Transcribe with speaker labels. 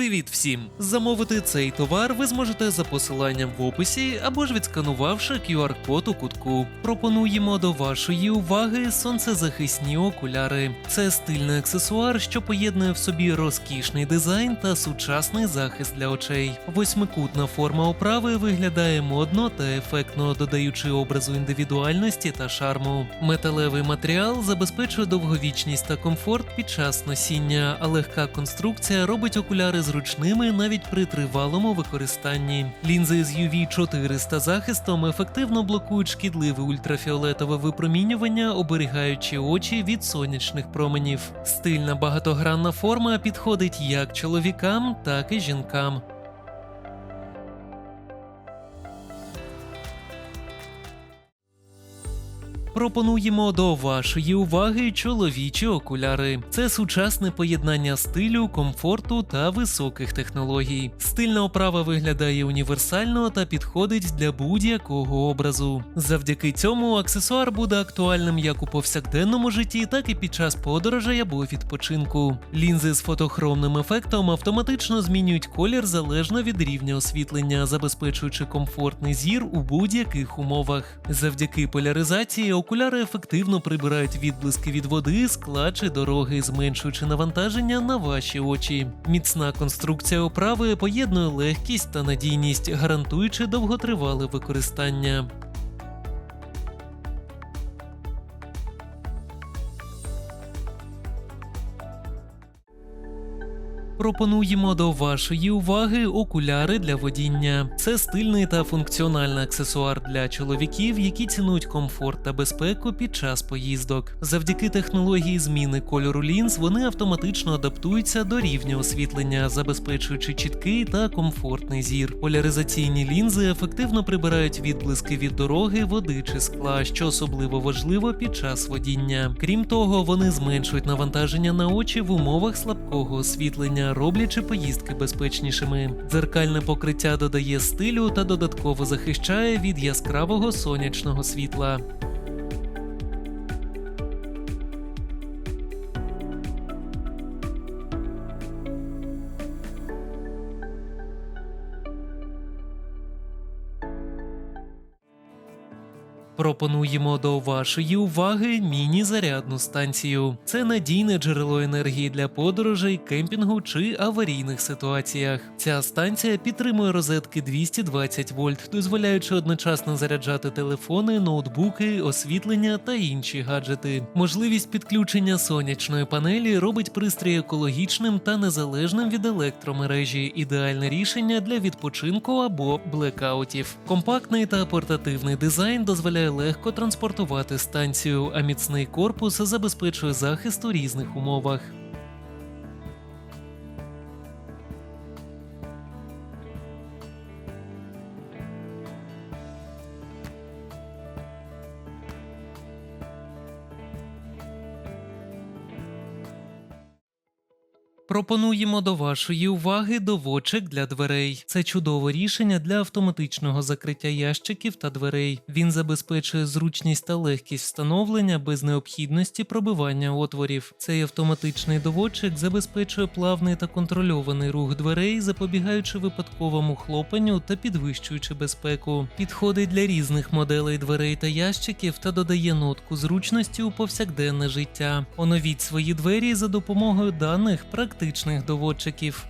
Speaker 1: Привіт всім! Замовити цей товар ви зможете за посиланням в описі або ж відсканувавши QR-код у кутку. Пропонуємо до вашої уваги сонцезахисні окуляри. Це стильний аксесуар, що поєднує в собі розкішний дизайн та сучасний захист для очей. Восьмикутна форма оправи виглядає модно та ефектно, додаючи образу індивідуальності та шарму. Металевий матеріал забезпечує довговічність та комфорт під час носіння, а легка конструкція робить окуляри зручними навіть при тривалому використанні. Лінзи з UV 400 захистом ефективно блокують шкідливе ультрафіолетове випромінювання, оберігаючи очі від сонячних променів. Стильна багатогранна форма підходить як чоловікам, так і жінкам. Пропонуємо до вашої уваги чоловічі окуляри. Це сучасне поєднання стилю, комфорту та високих технологій. Стильна оправа виглядає універсально та підходить для будь-якого образу. Завдяки цьому аксесуар буде актуальним як у повсякденному житті, так і під час подорожей або відпочинку. Лінзи з фотохромним ефектом автоматично змінюють колір залежно від рівня освітлення, забезпечуючи комфортний зір у будь-яких умовах. Завдяки поляризації окуляри ефективно прибирають відблиски від води, скла чи дороги, зменшуючи навантаження на ваші очі. Міцна конструкція оправи поєднує легкість та надійність, гарантуючи довготривале використання. Пропонуємо до вашої уваги окуляри для водіння. Це стильний та функціональний аксесуар для чоловіків, які цінують комфорт та безпеку під час поїздок. Завдяки технології зміни кольору лінз вони автоматично адаптуються до рівня освітлення, забезпечуючи чіткий та комфортний зір. Поляризаційні лінзи ефективно прибирають відблиски від дороги, води чи скла, що особливо важливо під час водіння. Крім того, вони зменшують навантаження на очі в умовах слабкого освітлення роблячи поїздки безпечнішими. Дзеркальне покриття додає стилю та додатково захищає від яскравого сонячного світла. Пропонуємо до вашої уваги міні-зарядну станцію. Це надійне джерело енергії для подорожей, кемпінгу чи аварійних ситуаціях. Ця станція підтримує розетки 220 вольт, дозволяючи одночасно заряджати телефони, ноутбуки, освітлення та інші гаджети. Можливість підключення сонячної панелі робить пристрій екологічним та незалежним від електромережі. Ідеальне рішення для відпочинку або блекаутів. Компактний та портативний дизайн дозволяє легко транспортувати станцію, а міцний корпус забезпечує захист у різних умовах. Пропонуємо до вашої уваги доводчик для дверей. Це чудове рішення для автоматичного закриття ящиків та дверей. Він забезпечує зручність та легкість встановлення без необхідності пробивання отворів. Цей автоматичний доводчик забезпечує плавний та контрольований рух дверей, запобігаючи випадковому хлопанню та підвищуючи безпеку. Підходить для різних моделей дверей та ящиків та додає нотку зручності у повсякденне життя. Оновіть свої двері за допомогою даних практичних доводчиків.